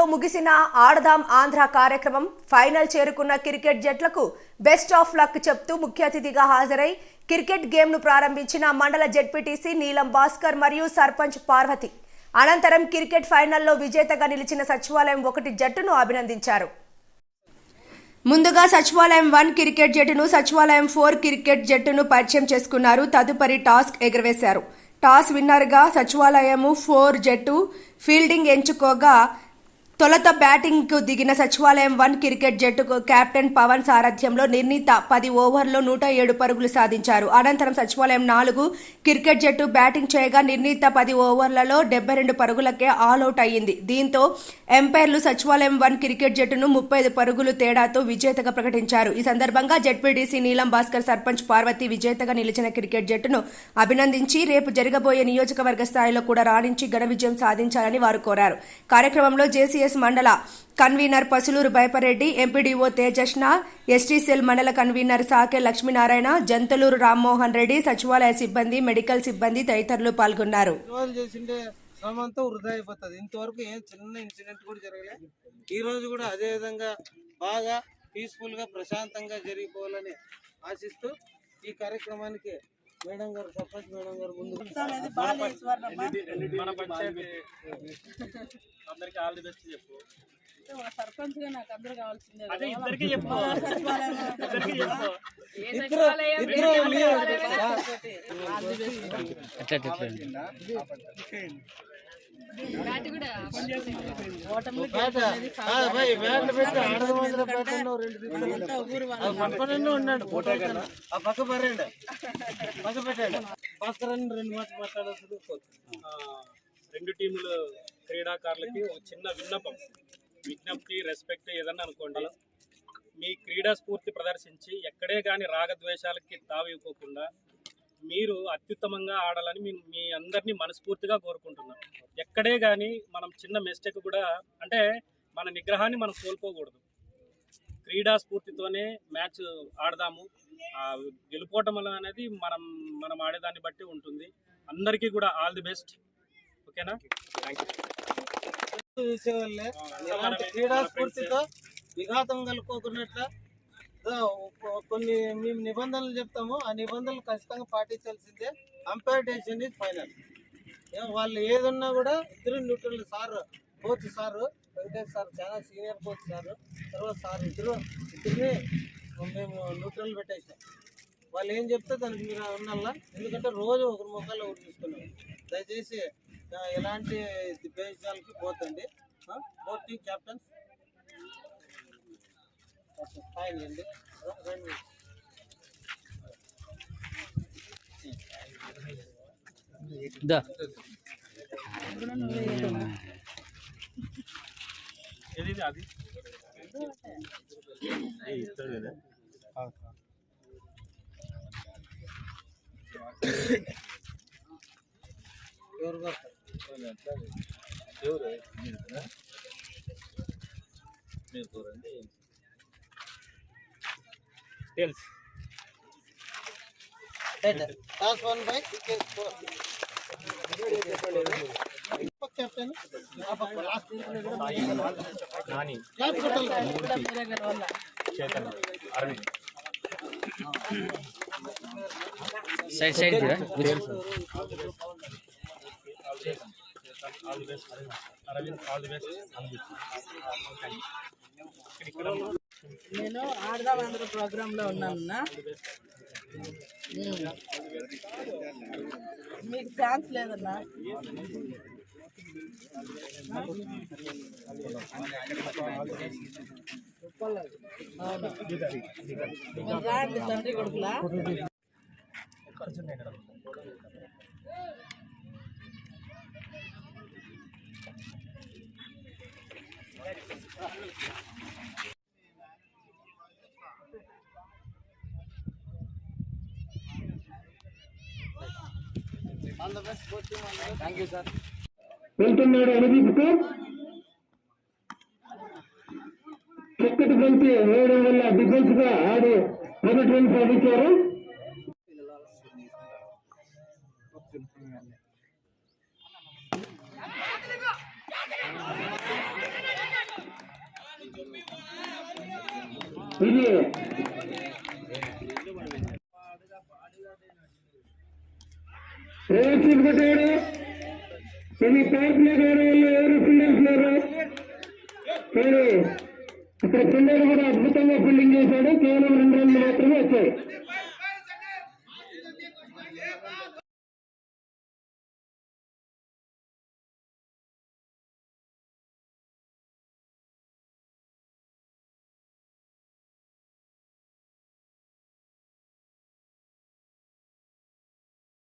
లో ముగిసిన ఆడదాం ఆంధ్ర కార్యక్రమం ఫైనల్ చేరుకున్న క్రికెట్ జట్లకు బెస్ట్ ఆఫ్ లక్ చెప్తూ ముఖ్య అతిథిగా హాజరై క్రికెట్ గేమ్ను ప్రారంభించిన మండల జెడ్పీటీసీ నీలం భాస్కర్ మరియు సర్పంచ్ పార్వతి. అనంతరం క్రికెట్ ఫైనల్లో విజేతగా నిలిచిన సచివాలయం ఒకటి జట్టును అభినందించారు. ముందుగా సచివాలయం వన్ క్రికెట్ జట్టును సచివాలయం ఫోర్ క్రికెట్ జట్టును పరిచయం చేసుకున్నారు. తదుపరి టాస్క్ ఎగురవేశారు. టాస్ విన్నర్గా సచివాలయము ఫోర్ జట్టు ఫీల్డింగ్ ఎంచుకోగా తొలత బ్యాటింగ్కు దిగిన సచివాలయం వన్ క్రికెట్ జట్టుకు కెప్టెన్ పవన్ సారథ్యంలో నిర్ణీత పది ఓవర్లో నూట ఏడు పరుగులు సాధించారు. అనంతరం సచివాలయం నాలుగు క్రికెట్ జట్టు బ్యాటింగ్ చేయగా నిర్ణీత పది ఓవర్లలో డెబ్బై రెండు పరుగులకే ఆల్అవుట్ అయ్యింది. దీంతో ఎంపైర్లు సచివాలయం వన్ క్రికెట్ జట్టును ముప్పై ఐదు పరుగులు తేడాతో విజేతగా ప్రకటించారు. ఈ సందర్భంగా జెడ్పీడీసీ నీలం భాస్కర్ సర్పంచ్ పార్వతి విజేతగా నిలిచిన క్రికెట్ జట్టును అభినందించి రేపు జరగబోయే నియోజకవర్గ స్థాయిలో కూడా రాణించి ఘన విజయం సాధించాలని వారు కోరారు. కార్యక్రమంలో జేసీఎస్ మండల convener Pasuluru Bhayapareddy MPDO తేజస్న STCL మండల కన్వీనర్ సాకే లక్ష్మీనారాయణ జంతలూరు రామ్మోహన్ రెడ్డి సచివాలయ సిబ్బంది మెడికల్ సిబ్బంది తదితరులు పాల్గొన్నారు. రోజు వృధా అయిపోతుంది. ఇంతవరకు ఏం చిన్న ఇన్సిడెంట్ కూడా జరగలేదు ఈ రోజు కూడా అదే విధంగా బాగా పీస్ఫుల్గా ప్రశాంతంగా జరిగిపోవాలని ఆశిస్తూ ఈ కార్యక్రమానికి మేడం గారు సర్పంచ్ మేడం గారు ముందు. మన పంచాయతీ. అందరికి ఆల్ ది బెస్ట్ చెప్పు. సర్పంచ్గా నాకు అందరు కావాల్సిందే అదే ఇద్దరికి చెప్పు. ఇద్దరికి చెప్పు. ఇద్దరు ఇద్దరు ఉన్నాడు. ఫోటో ఆ పక్క పక్క పెట్టండి. రెండు మాటలు మాట్లాడాల్సింది ఆ, రెండు టీములు క్రీడాకారులకి ఒక చిన్న విన్నపం. విజ్ఞప్తి రెస్పెక్ట్ ఏదన్నా అనుకోండి. మీ క్రీడా స్ఫూర్తి ప్రదర్శించి ఎక్కడే కానీ రాగద్వేషాలకి తావివ్వకుండా మీరు అత్యుత్తమంగా ఆడాలని మీ మీ అందరినీ మనస్ఫూర్తిగా కోరుకుంటున్నాం ఎక్కడే కానీ మనం చిన్న మిస్టేక్ కూడా అంటే మన నిగ్రహాన్ని మనం కోల్పోకూడదు. క్రీడా స్ఫూర్తితోనే మ్యాచ్ ఆడదాము. ఆ గెలుపోవటం అనేది మనం మనం ఆడేదాన్ని బట్టి ఉంటుంది. అందరికీ కూడా ఆల్ ది బెస్ట్. ఓకేనా? థ్యాంక్ యూ క్రీడా స్ఫూర్తితో విఘాతం కలుపుకోకున్నట్ల దో కొ- కొన్ని మేము నిబంధనలు చెప్తాము. ఆ నిబంధనలు ఖచ్చితంగా పాటించాల్సిందే. అంపైర్ డెసిషన్ ఇస్ ఫైనల్ వాళ్ళు ఏదున్నా కూడా ఇద్దరు neutral sir coach sir Venkatesh sir చాలా సీనియర్ కోచ్ సార్ తర్వాత సార్ ఇద్దరు ఇద్దరిని మేము న్యూట్రల్ పెట్టేసాం. వాళ్ళు ఏం చెప్తే దానికి మీరు ఉండాలా ఎందుకంటే రోజు ఒకరి ముఖాలు ఒకరు చూసుకున్నాం. దయచేసి ఎలాంటి దిగ్భేషాలకి పోతండి. బోత్ టీమ్ కెప్టెన్స్ ఫైన్ అండి రండి. ఏది ఇది? అది ఎవరు కొడతారు? తెలుసు right. Toss won by wicket four. పక్క కెప్టెన్ ఆ పక్క లాస్ట్ ఇంట్లో కూడా నాని క్లాప్ కొట్టాలి. మీరే గెలవాల Chaitanya Aravind side side all the best Aravind all the best ఇక్కడ నేను ఆడదాం ఆంధ్ర ప్రోగ్రామ్లో ఉన్నాను మీకు ఛాన్స్ లేదన్నా. రాండి తండ్రి కొడుకులా? Thank you best both team thank you sir వెళ్తున్నాడు అనుభూతితో క్రికెట్ బంతి వేయడం వల్ల డిఫెన్స్గా ఆడి మొదటి రన్ సాధించారు. ఇది రేషన్ కొట్టాడు కొన్ని పార్క్లో ఎవరు ఫీల్డర్స్ లేరు కానీ అక్కడ కూడా అద్భుతంగా ఫీల్డింగ్ చేశాడు కేవలం రెండు రన్లు మాత్రమే వచ్చాయి